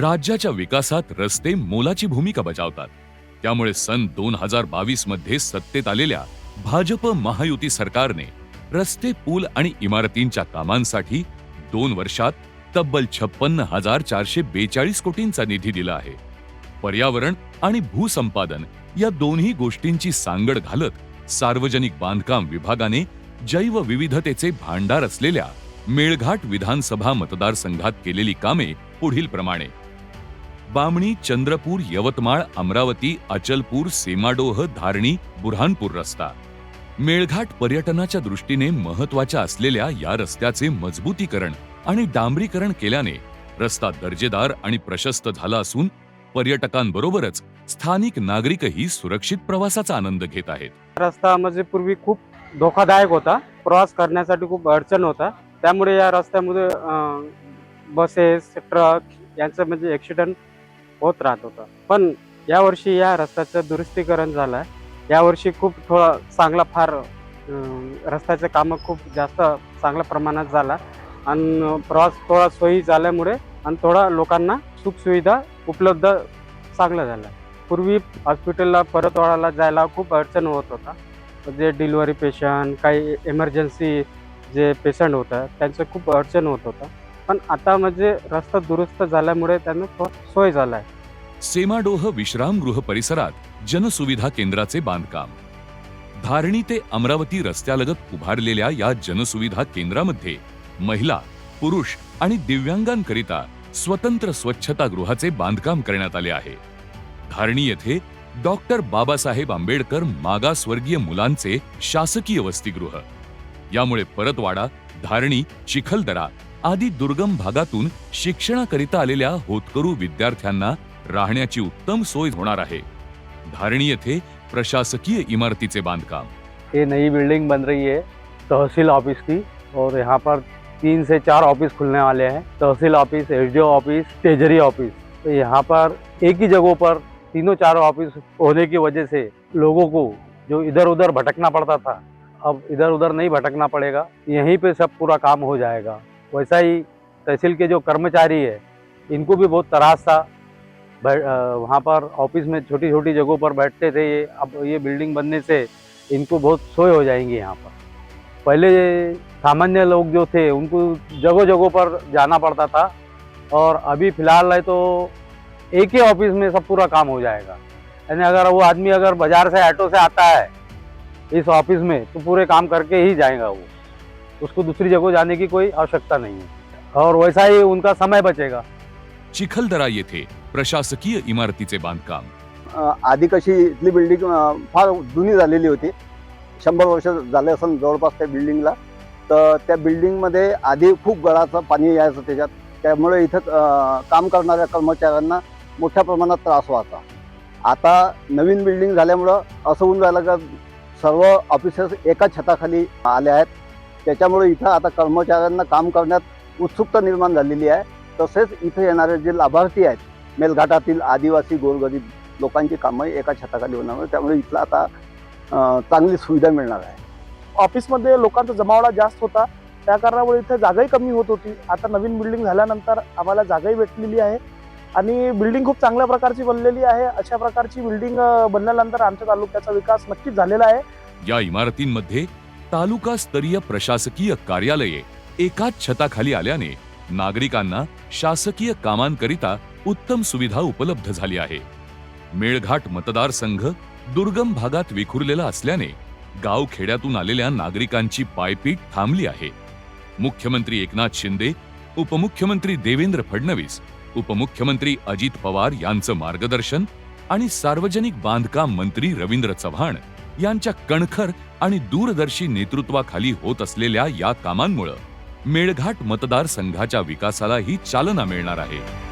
राज्याच्या विकासात रस्ते मोलाची भूमिका बजावतात. त्यामुळे सन दोन हजार बावीसमध्ये सत्तेत आलेल्या भाजप महायुती सरकारने रस्ते पूल आणि इमारतींच्या कामांसाठी दोन वर्षात तब्बल छप्पन्न हजार चारशे बेचाळीस कोटींचा निधी दिला आहे. पर्यावरण आणि भूसंपादन या दोन्ही गोष्टींची सांगड घालत सार्वजनिक बांधकाम विभागाने जैवविविधतेचे भांडार असलेल्या मेळघाट विधानसभा मतदारसंघात केलेली कामे पुढील प्रमाणे बामणी चंद्रपूर यवतमाळ अमरावती अचलपूर सीमाडोह धारणी बुरहानपूर रस्ता. मेळघाट पर्यटनाच्या दृष्टीने महत्त्वाच्या असलेल्या या रस्त्याचे मजबूतीकरण आणि डांबरीकरण केल्याने रस्ता दर्जेदार आणि प्रशस्त झाला असून पर्यटकांबरोबरच स्थानिक नागरिकही सुरक्षित प्रवासाचा आनंद घेत आहेत. रस्ता म्हणजे पूर्वी खूप धोकादायक होता प्रवास करण्यासाठी खूप अडचण होता. त्यामुळे या रस्त्यामध्ये बसेस ट्रक यांचं म्हणजे ॲक्सिडंट होत राहत होता. पण यावर्षी या रस्त्याचं दुरुस्तीकरण झालं. आहे यावर्षी खूप थोडा चांगला फार रस्त्याचं कामं खूप जास्त चांगल्या प्रमाणात झाला. आणि प्रवास थोडा सोयी झाल्यामुळे आणि थोडा लोकांना सुखसुविधा उपलब्ध चांगलं झालं. पूर्वी हॉस्पिटलला परतवाडाला जायला खूप अडचण होत होता. जे डिलिव्हरी पेशंट काही इमर्जन्सी जे पेशंट होतं त्यांचं खूप अडचण होत होता. पण आता म्हणजे रस्ता दुरुस्त झाल्यामुळे त्यांना सोय झाला आहे सेमाडोह विश्रामगृह परिसरात जनसुविधा केंद्राचे बांधकाम. धारणी ते अमरावती रस्त्यालगत उभारलेल्या या जनसुविधा केंद्रामध्ये महिला पुरुष आणि दिव्यांगांकरिता स्वतंत्र स्वच्छतागृहाचे बांधकाम करण्यात आले आहे. धारणी येथे डॉक्टर बाबासाहेब आंबेडकर मागासवर्गीय मुलांचे शासकीय वसतिगृह. यामुळे परतवाडा धारणी चिखलदरा आदी दुर्गम भागातून शिक्षणाकरिता आलेल्या होतकरू विद्यार्थ्यांना राहण्याची उत्तम सोय होणार आहे. धारणी येथे प्रशासकीय इमारतीचे बांधकाम. ये नई बिल्डिंग बन रही है तहसील ऑफिस की और यहाँ पर तीन से चार ऑफिस खुलने वाले हैं tehsil office S office treasury office तो यहाँ पर एक ही जगह पर तीनों चार ऑफिस होने की वजह से लोगों को जो इधर उधर भटकना पड़ता था अब इधर उधर नहीं भटकना पड़ेगा यहीं पे सब पूरा काम हो जाएगा। वैसा ही तहसील के जो कर्मचारी है, इनको भी बहुत त्रास था। वहाँ पर ऑफ़िस में छोटी छोटी जगहों पर बैठते थे ये, अब ये बिल्डिंग बनने से इनको बहुत सोए हो जाएँगे यहाँ पर। पहले सामान्य लोग जो थे, उनको जगह जगहों पर जाना पड़ता था और अभी फ़िलहाल है तो एक ही ऑफ़िस में सब पूरा काम हो जाएगा। यानी अगर वो आदमी अगर बाज़ार से, ऑटो से आता है, इस ऑफ़िस में तो पूरे काम करके ही जाएगा वो। उसको दूसरी जगह जाने की कोई आवश्यकता नहीं है। और वैसा ही उनका समय बचेगा। चिखलदरा येथे प्रशासकीय इमारतीचे बांधकाम। आधी कशी इथली बिल्डिंग फार जुनी झालेली होती. शंभर वर्ष झाले असेल जवळपास त्या बिल्डिंगला तर त्या बिल्डिंगमध्ये आधी खूप गळाचं पाणी यायचं त्याच्यात. त्यामुळे इथं काम करणाऱ्या कर्मचाऱ्यांना मोठ्या प्रमाणात त्रास व्हायचा. आता नवीन बिल्डिंग झाल्यामुळं असं होऊन राहिलं का सर्व ऑफिसेस एका छताखाली आले आहेत. त्याच्यामुळे इथं आता कर्मचाऱ्यांना काम करण्यात उत्सुकता निर्माण झालेली आहे. तसेच इथं येणारे जे लाभार्थी आहेत मेलघाटातील आदिवासी गोरगरीब लोकांची कामं एका छताखाली होणार त्यामुळे इथला आता चांगली सुविधा मिळणार आहे. ऑफिसमध्ये लोकांचा जमावडा जास्त होता. त्या कारणामुळे इथे जागाही कमी होत होती. आता नवीन बिल्डिंग झाल्यानंतर आम्हाला जागाही भेटलेली आहे. आणि बिल्डिंग खूप चांगल्या प्रकारची बनलेली आहे. अशा प्रकारची बिल्डिंग बनल्यानंतर आमच्या तालुक्याचा विकास नक्कीच झालेला आहे. या इमारतींमध्ये तालुका स्तरीय प्रशासकीय कार्यालये एकाच छताखाली आल्याने नागरिकांना शासकीय कामांकरिता उत्तम सुविधा उपलब्ध झाली आहे. मेळघाट मतदारसंघ दुर्गम भागात विखुरलेला असल्याने गाव खेड्यातून आलेल्या नागरिकांची पायपीट थांबली आहे. मुख्यमंत्री एकनाथ शिंदे उपमुख्यमंत्री देवेंद्र फडणवीस उपमुख्यमंत्री अजित पवार यांचं मार्गदर्शन आणि सार्वजनिक बांधकाम मंत्री रवींद्र चव्हाण यांच्या कणखर आणि दूरदर्शी नेतृत्वाखाली होत असलेल्या या कामांमुळं मेळघाट मतदारसंघाच्या विकासालाही चालना मिळणार आहे.